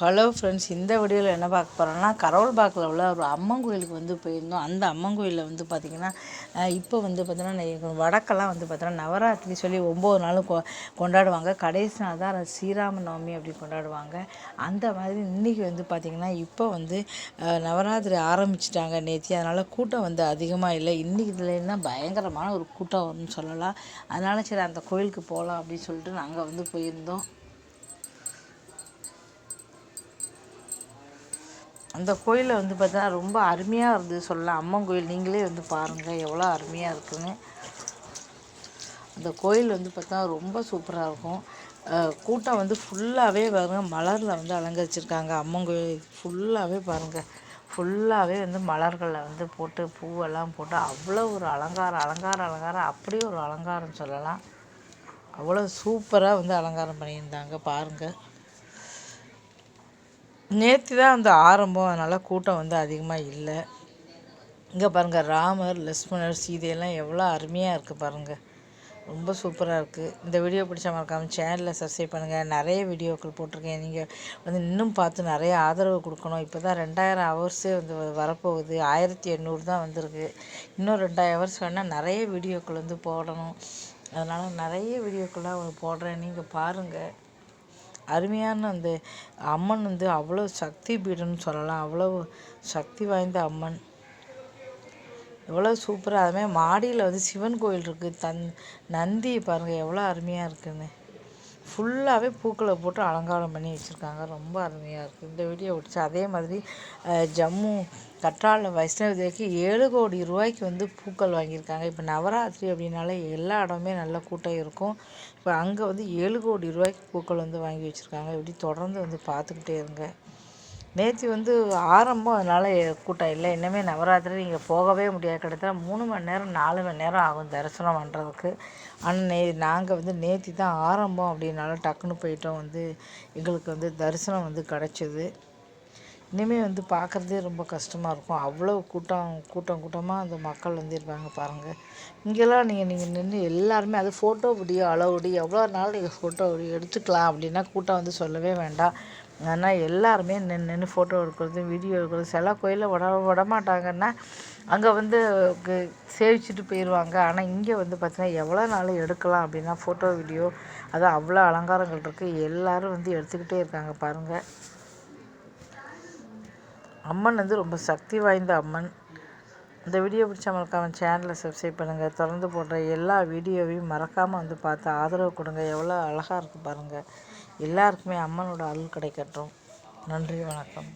Hello friends இந்த வீடியோவில் என்ன பார்க்க போகிறோம்னா கரோல்பாக்கில் உள்ள ஒரு அம்மன் கோயிலுக்கு வந்து போயிருந்தோம். அந்த அம்மன் கோயிலில் வந்து பார்த்திங்கன்னா இப்போ வந்து பார்த்திங்கன்னா வடக்கெல்லாம் வந்து பார்த்திங்கன்னா நவராத்திரி சொல்லி ஒம்பது நாளும் கொ கொண்டாடுவாங்க. கடைசி நாள் தான் ஸ்ரீராம நவமி அப்படி கொண்டாடுவாங்க. அந்த மாதிரி இன்றைக்கி வந்து பார்த்திங்கன்னா இப்போ வந்து நவராத்திரி ஆரம்பிச்சிட்டாங்க நேற்று அதனால் கூட்டம் வந்து அதிகமாக இல்லை. இன்றைக்கி இதுலேருந்து பயங்கரமான ஒரு கூட்டம் வரும்னு சொல்லலாம். அதனால் சரி அந்த கோயிலுக்கு போகலாம் அப்படின்னு சொல்லிட்டு நாங்கள் வந்து போயிருந்தோம். அந்த கோயிலில் வந்து பார்த்தா ரொம்ப அருமையாக இருந்தது சொல்லலாம் அம்மன் கோயில் நீங்களே வந்து பாருங்கள் எவ்வளோ அருமையாக இருக்குன்னு. அந்த கோயில் வந்து பார்த்தா ரொம்ப சூப்பராக இருக்கும். கூட்டம் வந்து ஃபுல்லாகவே பாருங்கள் மலரில் வந்து அலங்கரிச்சிருக்காங்க அம்மன் கோயில். ஃபுல்லாகவே பாருங்கள் ஃபுல்லாகவே வந்து மலர்களில் வந்து போட்டு பூவெல்லாம் போட்டு அவ்வளோ ஒரு அலங்காரம் அலங்காரம் அலங்காரம் அப்படியே ஒரு அலங்காரம் சொல்லலாம். அவ்வளோ சூப்பராக வந்து அலங்காரம் பண்ணியிருந்தாங்க பாருங்கள் நேற்று தான் வந்து ஆரம்பம். அதனால் கூட்டம் வந்து அதிகமாக இல்லை. இங்கே பாருங்கள் ராமர் லக்ஷ்மணர் சீதையெல்லாம் எவ்வளோ அருமையாக இருக்குது பாருங்கள் ரொம்ப சூப்பராக இருக்குது இந்த வீடியோ பிடிச்ச மறக்காமல் சேனலில் சப்ஸ்கிரைப் பண்ணுங்கள் நிறைய வீடியோக்கள் போட்டிருக்கேன். நீங்கள் வந்து இன்னும் பார்த்து நிறைய ஆதரவு கொடுக்கணும். இப்போ தான் ரெண்டாயிரம் ஹவர்ஸே வந்து வரப்போகுது. ஆயிரத்தி எண்ணூறு தான் வந்திருக்கு. இன்னும் ரெண்டாயிரம் ஹவர்ஸ் வேணால் நிறைய வீடியோக்கள் வந்து போடணும். அதனால் நிறைய வீடியோக்கள்லாம் போடுறேன். நீங்கள் பாருங்கள் அருமையான அந்த அம்மன் வந்து அவ்வளோ சக்தி பீடம்னு சொல்லலாம். அவ்வளோ சக்தி வாய்ந்த அம்மன். எவ்வளோ சூப்பராக அதுமாதிரி மாடியில் வந்து சிவன் கோயில் இருக்குது தன் நந்தி பாருங்கள் எவ்வளோ அருமையாக இருக்குதுன்னு ஃபுல்லாகவே பூக்களை போட்டு அலங்காரம் பண்ணி வச்சுருக்காங்க. ரொம்ப அருமையாக இருக்குது இந்த வீடியோ பிடிச்சி அதே மாதிரி ஜம்மு கற்றாழ வைஷ்ணவ தேவிக்கு ஏழு கோடி ரூபாய்க்கு வந்து பூக்கள் வாங்கியிருக்காங்க. இப்போ நவராத்திரி அப்படின்னாலே எல்லா இடமே நல்ல கூட்டம் இருக்கும். இப்போ அங்கே வந்து ஏழு கோடி ரூபாய்க்கு பூக்கள் வந்து வாங்கி வச்சுருக்காங்க. இப்படி தொடர்ந்து வந்து பார்த்துக்கிட்டே இருங்க. நேற்று வந்து ஆரம்பம் அதனால் கூட்டம் இல்லை. இன்னுமே நவராத்திரி நீங்கள் போகவே முடியாது. கிட்டத்தட்ட மூணு மணி நேரம் நாலு மணி நேரம் ஆகும் தரிசனம் பண்ணுறதுக்கு ஆனால் நே நாங்கள் வந்து நேற்று தான் ஆரம்பம் அப்படின்னால டக்குன்னு போயிட்டோம். வந்து எங்களுக்கு வந்து தரிசனம் வந்து கிடச்சிது. இனிமேல் வந்து பார்க்குறதே ரொம்ப கஷ்டமாக இருக்கும். அவ்வளோ கூட்டம் கூட்டம் கூட்டமாக அந்த மக்கள் வந்து இருப்பாங்க பாருங்கள் இங்கெல்லாம் நீங்கள் நீங்கள் நின்று எல்லாருமே அது ஃபோட்டோ வீடியோ அளவுடி எவ்வளோ நாள் நீங்கள் ஃபோட்டோ எடுத்துக்கலாம் அப்படின்னா கூட்டம் வந்து சொல்லவே வேண்டாம். ஆனால் எல்லாருமே நின்று நின்று ஃபோட்டோ எடுக்கிறது வீடியோ எடுக்கிறது. சில கோயிலில் விட விட மாட்டாங்கன்னா அங்கே வந்து சேவிச்சுட்டு போயிடுவாங்க ஆனால் இங்கே வந்து பார்த்திங்கன்னா எவ்வளோ நாள் எடுக்கலாம் அப்படின்னா ஃபோட்டோ வீடியோ அது அவ்வளோ அலங்காரங்கள் இருக்குது எல்லோரும் வந்து எடுத்துக்கிட்டே இருக்காங்க பாருங்கள் அம்மன் வந்து ரொம்ப சக்தி வாய்ந்த அம்மன். இந்த வீடியோ பிடிச்ச மறக்காமல் சேனலை சப்ஸ்கிரைப் பண்ணுங்கள் தொடர்ந்து போடுற எல்லா வீடியோவையும் மறக்காமல் வந்து பார்த்து ஆதரவு கொடுங்க. எவ்வளோ அழகாக இருக்குது பாருங்கள் எல்லாருக்குமே அம்மனோட அருள் கிடைக்கட்டும். நன்றி வணக்கம்.